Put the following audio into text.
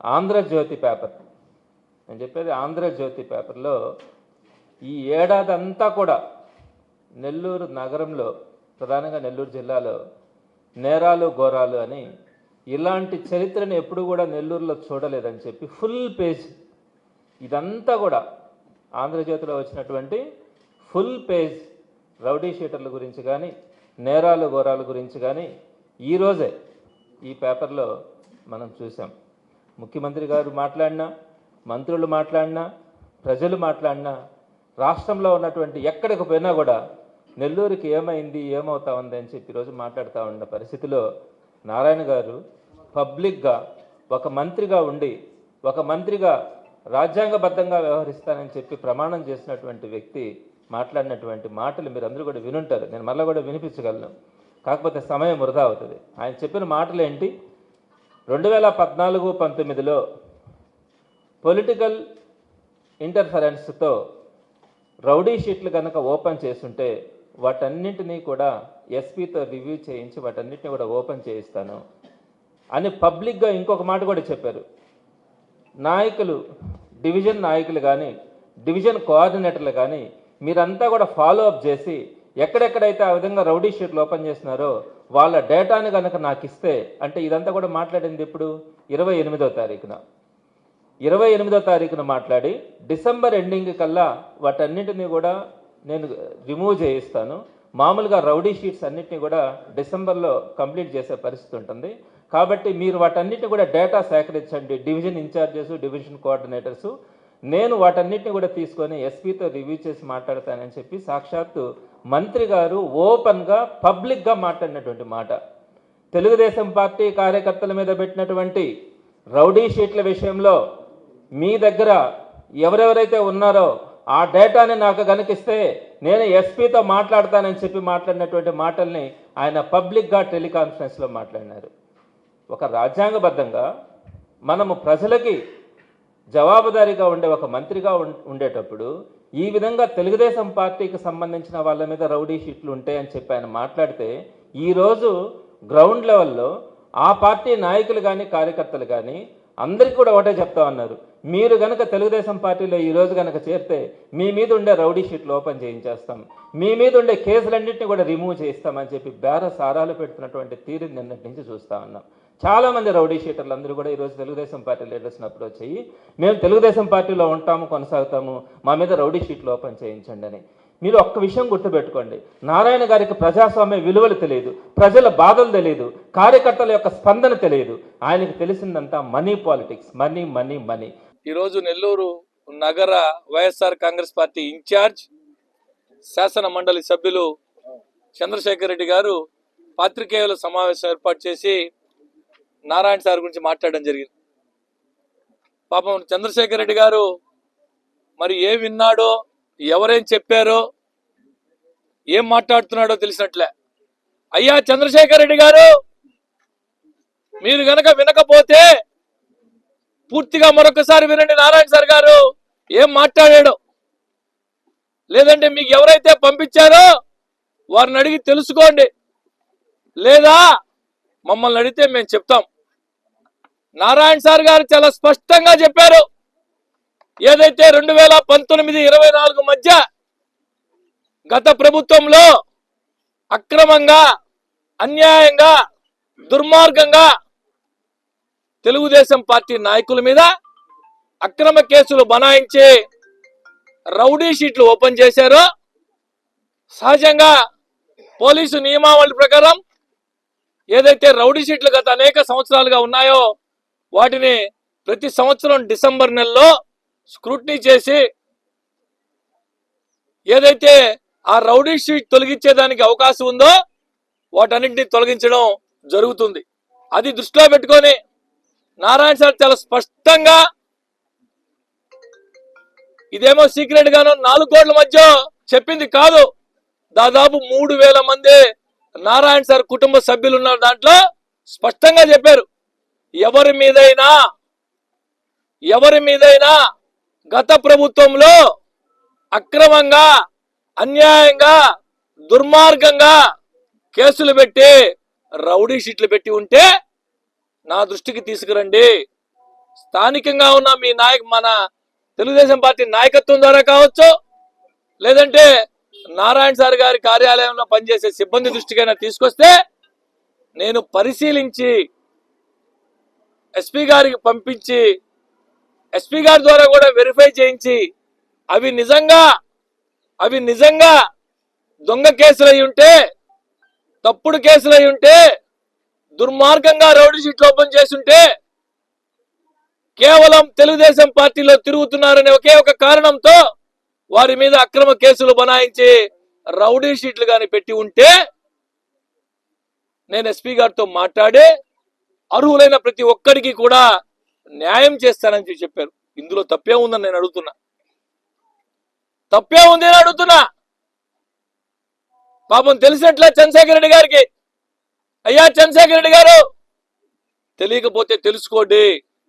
Andhra Jyothi paper. నేను చెప్పేది ఆంధ్రజ్యోతి పేపర్లో ఈ ఏడాది అంతా కూడా నెల్లూరు నగరంలో ప్రధానంగా నెల్లూరు జిల్లాలో నేరాలు ఘోరాలు అని ఇలాంటి చరిత్రను ఎప్పుడు కూడా నెల్లూరులో చూడలేదని చెప్పి ఫుల్ పేజ్ ఇదంతా కూడా ఆంధ్రజ్యోతిలో వచ్చినటువంటి ఫుల్ పేజ్ రౌడీ షీటర్ల గురించి కానీ నేరాలు ఘోరాల గురించి కానీ ఈరోజే ఈ పేపర్లో మనం చూసాం. ముఖ్యమంత్రి గారు మాట్లాడినా మంత్రులు మాట్లాడినా ప్రజలు మాట్లాడినా రాష్ట్రంలో ఉన్నటువంటి ఎక్కడికి పోయినా కూడా నెల్లూరుకి ఏమైంది ఏమవుతా ఉంది అని చెప్పి ఈరోజు మాట్లాడుతూ ఉన్న పరిస్థితిలో నారాయణ గారు పబ్లిక్గా ఒక మంత్రిగా ఉండి ఒక మంత్రిగా రాజ్యాంగబద్ధంగా వ్యవహరిస్తానని చెప్పి ప్రమాణం చేసినటువంటి వ్యక్తి మాట్లాడినటువంటి మాటలు మీరు అందరూ కూడా వినుంటారు. నేను మళ్ళీ కూడా వినిపించగలను. కాకపోతే సమయం వృధా అవుతుంది. ఆయన చెప్పిన మాటలు ఏంటి రెండు వేల పద్నాలుగు పంతొమ్మిదిలో పొలిటికల్ ఇంటర్ఫరెన్స్తో రౌడీ షీట్లు కనుక ఓపెన్ చేస్తుంటే వాటన్నింటినీ కూడా ఎస్పీతో రివ్యూ చేయించి వాటన్నిటిని కూడా ఓపెన్ చేయిస్తాను అని పబ్లిక్గా ఇంకొక మాట కూడా చెప్పారు. నాయకులు డివిజన్ నాయకులు కానీ డివిజన్ కోఆర్డినేటర్లు కానీ మీరంతా కూడా ఫాలో అప్ చేసి ఎక్కడెక్కడైతే ఆ విధంగా రౌడీ షీట్లు ఓపెన్ చేస్తున్నారో వాళ్ళ డేటాను కనుక నాకు ఇస్తే అంటే ఇదంతా కూడా మాట్లాడింది ఇప్పుడు ఇరవై ఎనిమిదో తారీఖున. ఇరవై ఎనిమిదో తారీఖున మాట్లాడి డిసెంబర్ ఎండింగ్ కల్లా వాటన్నింటినీ కూడా నేను రిమూవ్ చేయిస్తాను. మామూలుగా రౌడీ షీట్స్ అన్నిటిని కూడా డిసెంబర్లో కంప్లీట్ చేసే పరిస్థితి ఉంటుంది. కాబట్టి మీరు వాటన్నిటిని కూడా data సేకరించండి. Division incharges division coordinators. నేను వాటన్నిటిని కూడా తీసుకొని ఎస్పీతో రివ్యూ చేసి మాట్లాడతానని చెప్పి సాక్షాత్తు మంత్రి గారు ఓపెన్గా పబ్లిక్గా మాట్లాడినటువంటి మాట. తెలుగుదేశం పార్టీ కార్యకర్తల మీద పెట్టినటువంటి రౌడీ షీట్ల విషయంలో మీ దగ్గర ఎవరెవరైతే ఉన్నారో ఆ డేటాని నాకు కనిపిస్తే నేను ఎస్పీతో మాట్లాడతానని చెప్పి మాట్లాడినటువంటి మాటల్ని ఆయన పబ్లిక్గా టెలికాన్ఫరెన్స్లో మాట్లాడినారు. ఒక రాజ్యాంగబద్ధంగా మనము ప్రజలకి జవాబుదారీగా ఉండే ఒక మంత్రిగా ఉండేటప్పుడు ఈ విధంగా తెలుగుదేశం పార్టీకి సంబంధించిన వాళ్ళ మీద రౌడీ షీట్లు ఉంటాయని చెప్పి ఆయన మాట్లాడితే ఈరోజు గ్రౌండ్ లెవెల్లో ఆ పార్టీ నాయకులు కానీ కార్యకర్తలు కానీ అందరికీ కూడా ఒకటే చెప్తా ఉన్నారు. మీరు గనక తెలుగుదేశం పార్టీలో ఈ రోజు గనక చేరితే మీ మీద ఉండే రౌడీ షీట్లు ఓపెన్ చేయించేస్తాం. మీ మీద ఉండే కేసులన్నింటినీ కూడా రిమూవ్ చేయిస్తామని చెప్పి బేర సారాలు పెడుతున్నటువంటి తీరు నిన్నటి నుంచి చూస్తా ఉన్నాం. చాలా మంది రౌడీ షీటర్లు అందరూ కూడా ఈరోజు తెలుగుదేశం పార్టీ లీడర్స్ని అప్రోచ్ అయ్యి మేము తెలుగుదేశం పార్టీలో ఉంటాము కొనసాగుతాము మా మీద రౌడీ షీట్లు ఓపెన్ చేయించండి అని. మీరు ఒక్క విషయం గుర్తుపెట్టుకోండి. నారాయణ గారికి ప్రజాస్వామ్య విలువలు తెలియదు ప్రజల బాధలు తెలియదు కార్యకర్తల యొక్క స్పందన తెలియదు. ఆయనకు తెలిసిందంతా money politics money money money. ఈరోజు నెల్లూరు నగర వైఎస్ఆర్ కాంగ్రెస్ పార్టీ ఇన్ఛార్జ్ శాసన మండలి సభ్యులు చంద్రశేఖర్ రెడ్డి గారు పాత్రికేయుల సమావేశం ఏర్పాటు చేసి నారాయణ సార్ గురించి మాట్లాడడం జరిగింది. పాపం చంద్రశేఖర్ రెడ్డి గారు మరి ఏం విన్నాడో ఎవరేం చెప్పారో ఏం మాట్లాడుతున్నాడో తెలిసినట్లే. అయ్యా చంద్రశేఖర్ రెడ్డి గారు మీరు గనక వినకపోతే పూర్తిగా మరొకసారి వినండి నారాయణ సార్ గారు ఏం మాట్లాడాడు. లేదంటే మీకు ఎవరైతే పంపించారో వారిని అడిగి తెలుసుకోండి. లేదా మమ్మల్ని అడిగితే మేము చెప్తాం. నారాయణ సార్ గారు చాలా స్పష్టంగా చెప్పారు. ఏదైతే రెండు వేల పంతొమ్మిది ఇరవై నాలుగు మధ్య గత ప్రభుత్వంలో అక్రమంగా అన్యాయంగా దుర్మార్గంగా తెలుగుదేశం పార్టీ నాయకుల మీద అక్రమ కేసులు బనాయించి రౌడీ షీట్లు ఓపెన్ చేశారు. సహజంగా పోలీసు నియమావళి ప్రకారం ఏదైతే రౌడీ షీట్లు గత అనేక సంవత్సరాలుగా ఉన్నాయో వాటిని ప్రతి సంవత్సరం డిసెంబర్ నెలలో స్క్రూట్నీ చేసి ఏదైతే ఆ రౌడీ షీట్ తొలగించేదానికి అవకాశం ఉందో వాటన్నింటినీ తొలగించడం జరుగుతుంది. అది దృష్టిలో పెట్టుకొని నారాయణ సార్ చాలా స్పష్టంగా ఇదేమో సీక్రెట్ గాను నాలుగు కోట్ల మధ్య చెప్పింది కాదు. దాదాపు మూడు వేల మంది నారాయణ సార్ కుటుంబ సభ్యులు ఉన్న దాంట్లో స్పష్టంగా చెప్పారు. ఎవరి మీదైనా ఎవరి మీదైనా గత ప్రభుత్వంలో అక్రమంగా అన్యాయంగా దుర్మార్గంగా కేసులు పెట్టి రౌడీ షీట్లు పెట్టి ఉంటే నా దృష్టికి తీసుకురండి. స్థానికంగా ఉన్న మీ నాయక మన తెలుగుదేశం పార్టీ నాయకత్వం ద్వారా కావచ్చు లేదంటే నారాయణ సార్ గారి కార్యాలయంలో పనిచేసే సిబ్బంది దృష్టికైనా తీసుకొస్తే నేను పరిశీలించి ఎస్పీ గారికి పంపించి ఎస్పీ గారి ద్వారా కూడా వెరిఫై చేయించి అవి నిజంగా అవి నిజంగా దొంగ కేసులు అయి ఉంటే తప్పుడు కేసులు అయి ఉంటే దుర్మార్గంగా రౌడీ షీట్లు ఓపెన్ చేస్తుంటే కేవలం తెలుగుదేశం పార్టీలో తిరుగుతున్నారనే ఒకే ఒక కారణంతో వారి మీద అక్రమ కేసులు బనాయించి రౌడీ షీట్లు కానీ పెట్టి ఉంటే నేను ఎస్పీ గారితో మాట్లాడి అర్హులైన ప్రతి ఒక్కరికి కూడా న్యాయం చేస్తానని చెప్పారు. ఇందులో తప్పే ఉందని నేను అడుగుతున్నా. తప్పే ఉంది అని అడుగుతున్నా. పాపం తెలిసినట్లే చంద్రశేఖర రెడ్డి గారికి. అయ్యా చంద్రశేఖర రెడ్డి గారు! తెలియకపోతే తెలుసుకోండి.